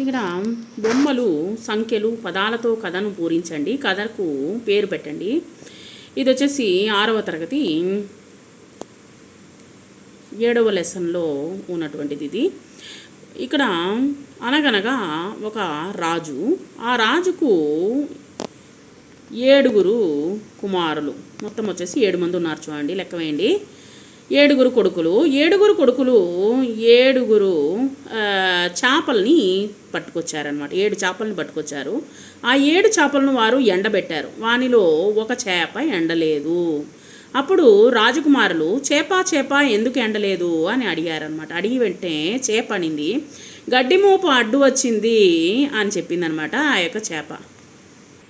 ఇక్కడ బొమ్మలు సంఖ్యలు పదాలతో కథను పూరించండి కథకు పేరు పెట్టండి. ఇది వచ్చేసి ఆరవ తరగతి. ఏడవ లెసన్లో ఉన్నటువంటిది ఇది. ఇక్కడ అనగనగా ఒక రాజు. ఆ రాజుకు ఏడుగురు కుమారులు. మొత్తం వచ్చేసి ఏడు మంది ఉన్నారు చూడండి లెక్క వేయండి. ఏడుగురు కొడుకులు. ఏడుగురు కొడుకులు ఏడుగురు చేపల్ని పట్టుకొచ్చారనమాట ఏడు చేపల్ని పట్టుకొచ్చారు. ఆ ఏడు చేపలను వారు ఎండబెట్టారు. వానిలో ఒక చేప ఎండలేదు. అప్పుడు రాజకుమారులు చేప చేప ఎందుకు ఎండలేదు? అని అడిగారనమాట అడిగి వెంటనే చేప అనింది. గడ్డి మోపు అడ్డు వచ్చింది అని చెప్పిందనమాట ఆ యొక్క చేప.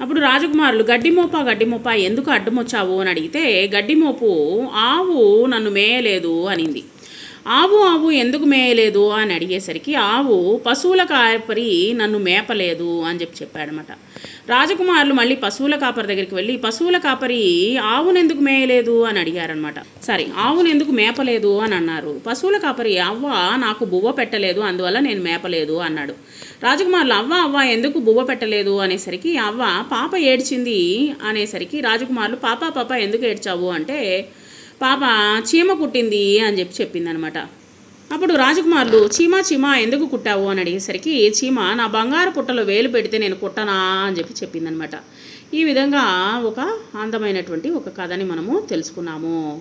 అప్పుడు రాజకుమారులు గడ్డి గడ్డిమోప గడ్డి మోప ఎందుకు అడ్డమొచ్చావు? అని అడిగితే గడ్డి మోపు ఆవు నన్ను మేయలేదు అనింది. ఆవు ఆవు ఎందుకు మేయలేదు? అని అడిగేసరికి ఆవు పశువుల కాపరి నన్ను మేపలేదు అని చెప్పి చెప్పాడనమాట రాజకుమారులు మళ్ళీ పశువుల కాపరి దగ్గరికి వెళ్ళి పశువుల కాపరి ఆవును ఎందుకు మేయలేదు? అని అడిగారనమాట సరే ఆవును ఎందుకు మేపలేదు? అని అన్నారు. పశువుల కాపరి అవ్వ నాకు బువ్వ పెట్టలేదు అందువల్ల నేను మేపలేదు అన్నాడు. రాజకుమారులు అవ్వ అవ్వ ఎందుకు బువ్వ పెట్టలేదు? అనేసరికి అవ్వ పాప ఏడ్చింది అనేసరికి రాజకుమారులు పాప పాప ఎందుకు ఏడ్చావు? అంటే పాప చీమ కుట్టింది అని చెప్పి చెప్పిందనమాట. అప్పుడు రాజకుమారులు చీమ చీమ ఎందుకు కుట్టావు? అని అడిగేసరికి చీమ నా బంగారు పుట్టలో వేలు పెడితే నేను కుట్టనా? అని చెప్పి చెప్పిందనమాట. ఈ విధంగా ఒక అందమైనటువంటి ఒక కథని మనము తెలుసుకున్నాము.